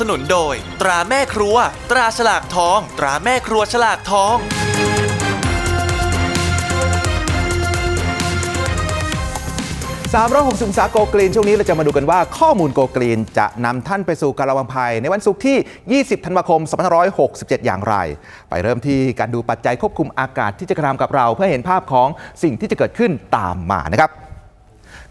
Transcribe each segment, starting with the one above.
สนุนโดย ตราแม่ครัว ตราฉลากทอง ตราแม่ครัวฉลากทอง 360องศาโกกรีนช่วงนี้เราจะมาดูกันว่าข้อมูลโกกรีนจะนำท่านไปสู่การระวังภัย ในวันศุกร์ที่ 20 ธันวาคม 2567 อย่างไร ไปเริ่มที่การดูปัจจัยควบคุมอากาศที่จะกระทำกับเรา เพื่อเห็นภาพของสิ่งที่จะเกิดขึ้นตามมานะครับ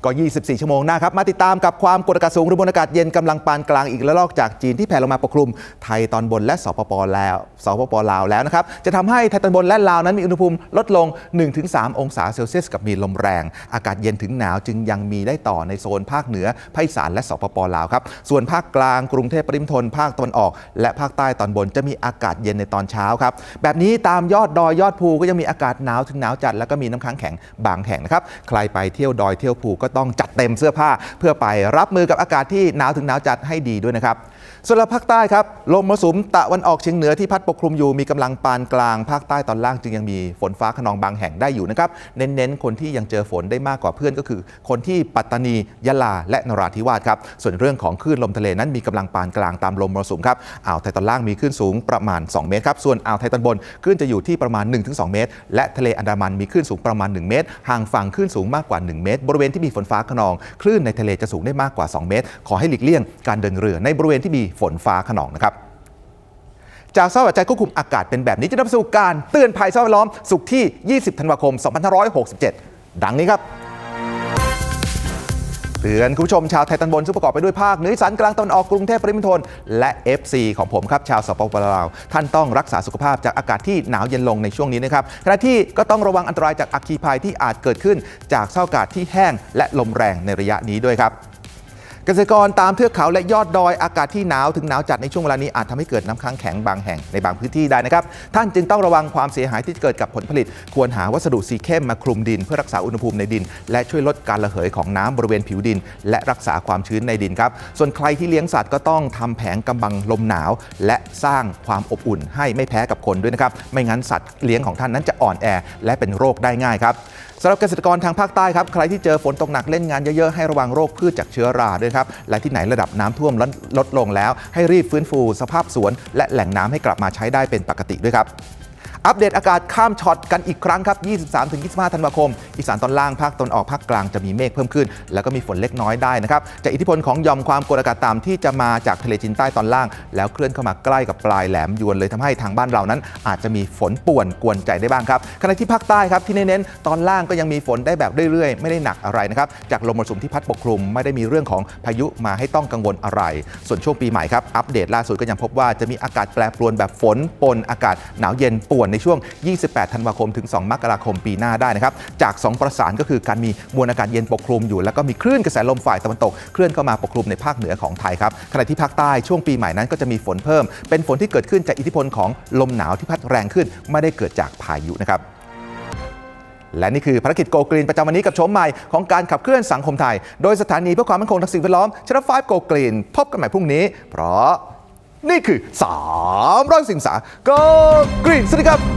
ก็ 24 ชั่วโมงหน้าครับ มาติดตามกับความกดอากาศสูงหรือมวลอากาศเย็นกำลังปานกลางอีกระลอกจากจีนที่แผ่ลงมาปกคลุมไทยตอนบนและสปปลาวสปปลาวแล้วนะครับจะทำให้ไทยตอนบนและลาวนั้นมีอุณหภูมิลดลง 1-3 องศาเซลเซียสกับมีลมแรง อากาศเย็นถึงหนาวจึงยังมีได้ต่อในโซนภาคเหนือภาคอีสานและสปปลาวครับส่วนภาคกลางกรุงเทพปริมณฑลภาคตะวันออก และภาคใต้ตอนบนจะมีอากาศเย็นในตอนเช้าครับแบบนี้ตามยอดดอยยอดภูก็ยังมีอากาศหนาวถึงหนาวจัดแล้วก็มีน้ำค้างแข็งบางแห่งนะครับใครไปเที่ยวดอยเที่ยวภูก็ต้องจัดเต็มเสื้อผ้าเพื่อไปรับมือกับอากาศที่หนาวถึงหนาวจัดให้ดีด้วยนะครับส่วนภาคใต้ครับลมมรสุมตะวันออกเฉียงเหนือที่พัดปกคลุมอยู่มีกำลังปานกลางภาคใต้ตอนล่างจึงยังมีฝนฟ้าขนองบางแห่งได้อยู่นะครับเน้นๆคนที่ยังเจอฝนได้มากกว่าเพื่อนก็คือ คนที่ปัตตานียะลาและนราธิวาสครับส่วนเรื่องของคลื่นลมทะเลนั้นมีกำลังปานกลางตามลมมรสุมครับอ่าวไทยตอนล่างมีคลื่นสูงประมาณ 2 เมตรครับส่วนอ่าวไทยตอนบนคลื่นจะอยู่ที่ประมาณ 1-2 เมตร และทะเลอันดามันมีคลื่นสูงประมาณ 1 เมตร ห่างฝั่งคลื่นสูงมากกว่า 1 เมตร บริเวณที่มีฝนฟ้าขนอง คลื่นในทะเลจะสูงได้มากกว่า 2 เมตร ขอให้หลีกเลี่ยงการเดินเรือในบริเวณที่มีฝนฟ้าขนองนะครับจากสภาพอากาศควบคุมอากาศเป็นแบบนี้จะนำสู่การเตือนภัยสภาพแวดล้อมสุขที่ 20 ธันวาคม 2567 ดังนี้ครับ เตือนคุณผู้ชมชาวไทยตอนบนซึ่งประกอบไปด้วยภาคเหนืออีสานกลางตะวันออกกรุงเทพปริมณฑลและ FC ของผมครับชาวสปปลาวท่านต้องรักษาสุขภาพจากอากาศที่หนาวเย็นลงในช่วงนี้นะครับขณะที่ก็ต้องระวังอันตรายจากอัคคีภัยที่อาจเกิดขึ้น จากสภาพอากาศที่แห้งและลมแรงในระยะนี้ด้วยครับ เกษตรกรตามเทือกเขาและยอดดอยอากาศที่หนาวถึงหนาวจัดในช่วงเวลานี้อาจทำให้เกิดน้ำค้างแข็งบางแห่งในบางพื้นที่ได้นะครับ ท่านจึงต้องระวังความเสียหายที่เกิดกับผลผลิต ควรหาวัสดุสีเข้มมาคลุมดิน เพื่อรักษาอุณหภูมิในดิน และช่วยลดการระเหยของน้ำบริเวณผิวดิน และรักษาความชื้นในดินครับ ส่วนใครที่เลี้ยงสัตว์ก็ต้องทำแผงกำบังลมหนาว และสร้างความอบอุ่นให้ไม่แพ้กับคนด้วยนะครับ ไม่งั้นสัตว์เลี้ยงของท่านนั้นจะอ่อนแอ และเป็นโรคได้ง่ายครับำหรับเกษตรกรทางภาคใต้ครับใครที่เจอฝนตกหนักเล่นงานเยอะๆให้ระวังโรคพืชจากเชื้อราด้วยครับและที่ไหนระดับน้ำท่วมลดลดลงแล้ว ให้รีบฟื้นฟู สภาพสวน และแหล่งน้ำให้กลับมาใช้ได้เป็นปกติด้วยครับ อัปเดตอากาศข้ามช็อตกันอีกครั้งครับ 23-25 ธันวาคม อีสานตอนล่างภาคตอนออกภาคกลางจะมีเมฆเพิ่มขึ้น แล้วก็มีฝนเล็กน้อยได้นะครับจากอิทธิพลของยอมความกดอากาศต่ำที่จะมาจากทะเลจีนใต้ตอนล่าง แล้วเคลื่อนเข้ามาใกล้กับปลายแหลมยวนเลยทำให้ทางบ้านเรานั้น อาจจะมีฝนป่วนกวนใจได้บ้างครับขณะที่ภาคใต้ครับที่เน้นๆตอนล่างก็ยังมีฝนได้แบบเรื่อยๆ ไม่ได้หนักอะไรนะครับจากลมมรสุมที่พัดปกคลุมไม่ได้มีเรื่องของพายุมาให้ต้องกังวลอะไร ส่วนช่วงปีใหม่ครับอัปเดตล่าสุดก็ยังพบว่าจะมีอากาศแปรปรวนแบบฝนปนอากาศหนาวเย็นป่วนในช่วง 28 ธันวาคมถึง 2 มกราคมปีหน้าได้นะครับ จาก 2 ประสานก็คือการมีมวลอากาศเย็นปกคลุมอยู่ แล้วก็มีคลื่นกระแสลมฝ่ายตะวันตกเคลื่อนเข้ามาปกคลุมในภาคเหนือของไทยครับขณะที่ภาคใต้ช่วงปีใหม่นั้นก็จะมีฝนเพิ่ม เป็นฝนที่เกิดขึ้นจากอิทธิพลของลมหนาวที่พัดแรงขึ้น ไม่ได้เกิดจากพายุนะครับและนี่คือภารกิจโกกรีนประจำวันนี้กับโฉมใหม่ของการขับเคลื่อนสังคมไทย โดยสถานีเพื่อความมั่นคงทางสิ่งแวดล้อมชนะฟ้าโกกรีนพบกันใหม่พรุ่งนี้ เพราะ นี่คือ3ร้อยสิงสาก็กรีนสวัสดีครับ